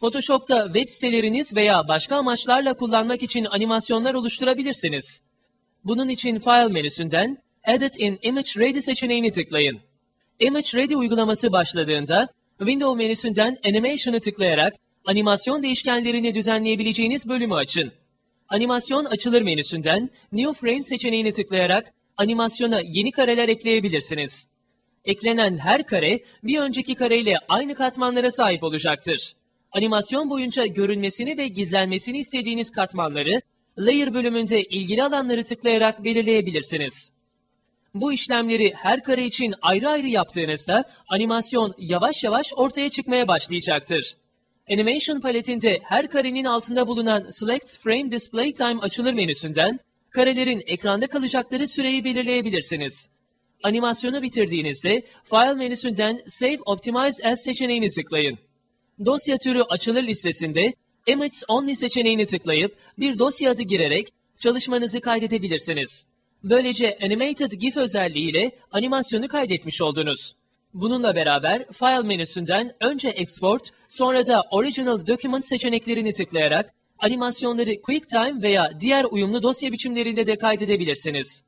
Photoshop'ta web siteleriniz veya başka amaçlarla kullanmak için animasyonlar oluşturabilirsiniz. Bunun için File menüsünden Edit in Image Ready seçeneğini tıklayın. Image Ready uygulaması başladığında Window menüsünden Animation'ı tıklayarak animasyon değişkenlerini düzenleyebileceğiniz bölümü açın. Animasyon açılır menüsünden New Frame seçeneğini tıklayarak animasyona yeni kareler ekleyebilirsiniz. Eklenen her kare bir önceki kareyle aynı katmanlara sahip olacaktır. Animasyon boyunca görünmesini ve gizlenmesini istediğiniz katmanları Layer bölümünde ilgili alanları tıklayarak belirleyebilirsiniz. Bu işlemleri her kare için ayrı ayrı yaptığınızda animasyon yavaş yavaş ortaya çıkmaya başlayacaktır. Animation paletinde her karenin altında bulunan Select Frame Display Time açılır menüsünden karelerin ekranda kalacakları süreyi belirleyebilirsiniz. Animasyonu bitirdiğinizde File menüsünden Save Optimize As seçeneğini tıklayın. Dosya türü açılır listesinde Images Only seçeneğini tıklayıp bir dosya adı girerek çalışmanızı kaydedebilirsiniz. Böylece Animated GIF özelliğiyle animasyonu kaydetmiş oldunuz. Bununla beraber File menüsünden önce Export, sonra da Original Document seçeneklerini tıklayarak animasyonları QuickTime veya diğer uyumlu dosya biçimlerinde de kaydedebilirsiniz.